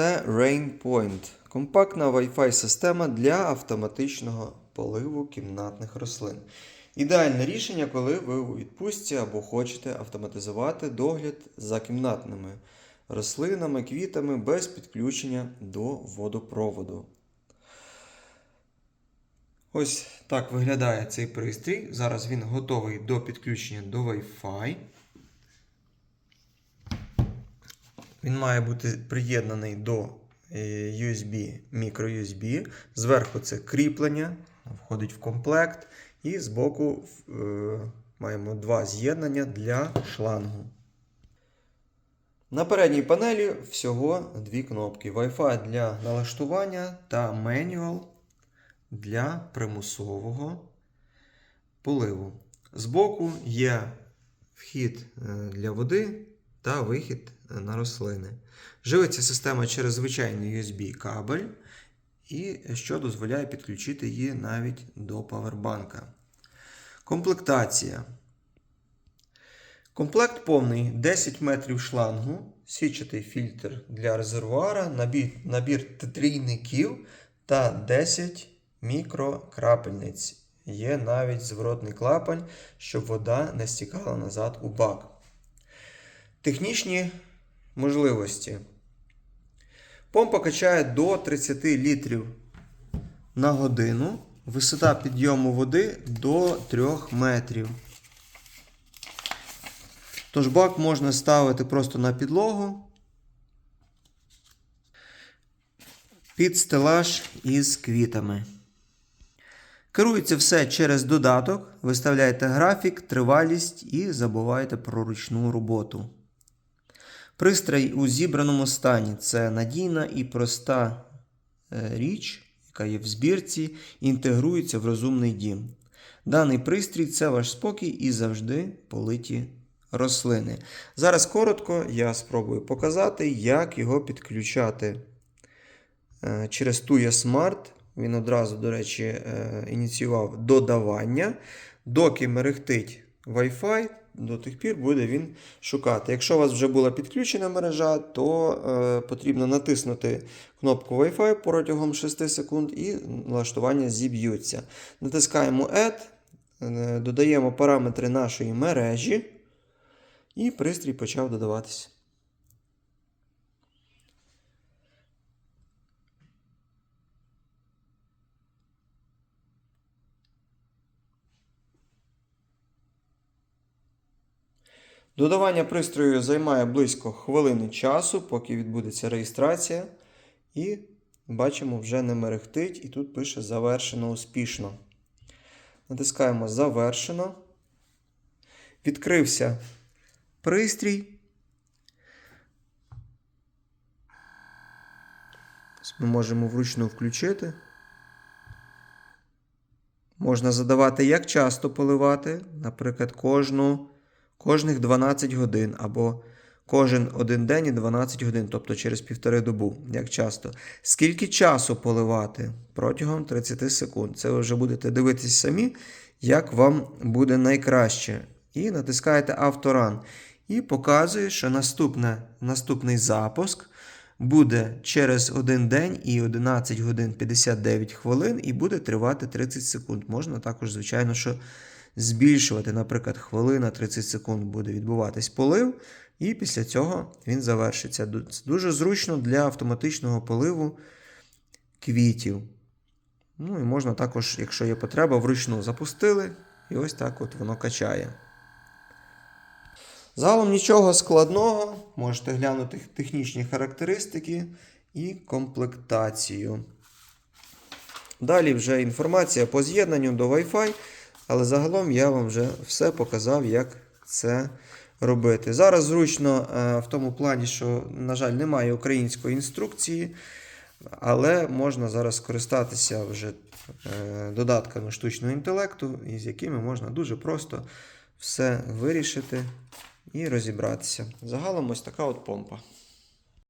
Це RainPoint – компактна Wi-Fi система для автоматичного поливу кімнатних рослин. Ідеальне рішення, коли ви у відпустці або хочете автоматизувати догляд за кімнатними рослинами, квітами без підключення до водопроводу. Ось так виглядає цей пристрій. Зараз він готовий до підключення до Wi-Fi. Він має бути приєднаний до е, USB, microUSB. Зверху це кріплення, входить в комплект. І збоку е, маємо два з'єднання для шлангу. На передній панелі всього дві кнопки: Wi-Fi для налаштування та Manual для примусового поливу. Збоку є вхід е, для води та вихід на рослини. Живиться система через звичайний USB кабель, і що дозволяє підключити її навіть до павербанка. Комплектація. Комплект повний 10 метрів шлангу, січатий фільтр для резервуара, набір, набір тетрійників та 10 мікрокрапельниць. Є навіть зворотний клапань, щоб вода не стікала назад у бак. Технічні можливості. Помпа качає до 30 літрів на годину. Висота підйому води до 3 метрів. Тож бак можна ставити просто на підлогу під стелаж із квітами. Керується все через додаток. Виставляєте графік, тривалість і забуваєте про ручну роботу. Пристрій у зібраному стані це надійна і проста е, річ, яка є в збірці, інтегрується в розумний дім. Даний пристрій це ваш спокій і завжди политі рослини. Зараз коротко я спробую показати, як його підключати е, через Tuya Smart. Він одразу, до речі, е, ініціював додавання. Доки мерехтить Wi-Fi, до тих пір буде він шукати. Якщо у вас вже була підключена мережа, то е, потрібно натиснути кнопку Wi-Fi протягом 6 секунд і налаштування зіб'ються. Натискаємо Add, е, додаємо параметри нашої мережі, і пристрій почав додаватися. Додавання пристрою займає близько хвилини часу, поки відбудеться реєстрація. І бачимо, вже не мерехтить, і тут пише завершено успішно. Натискаємо Завершено. Відкрився пристрій. Ми можемо вручну включити. Можна задавати, як часто поливати, наприклад, кожну. Кожних 12 годин або кожен один день і 12 годин, тобто через півтори добу, як часто. Скільки часу поливати? Протягом 30 секунд. Це ви вже будете дивитись самі, як вам буде найкраще. І натискаєте авторан. І показує, що наступне, наступний запуск буде через один день і 11 годин 59 хвилин, і буде тривати 30 секунд. Можна також, звичайно, що збільшувати, наприклад, хвилина 30 секунд буде відбуватись полив, і після цього він завершиться. Дуже зручно для автоматичного поливу квітів. Ну і можна також, якщо є потреба, вручну запустили, і ось так от воно качає. Загалом нічого складного, можете глянути технічні характеристики і комплектацію. Далі вже інформація по з'єднанню до Wi-Fi. Але загалом я вам вже все показав, як це робити. Зараз зручно е, в тому плані, що, на жаль, немає української інструкції, але можна зараз скористатися вже е, додатками штучного інтелекту, із якими можна дуже просто все вирішити і розібратися. Загалом ось така от помпа.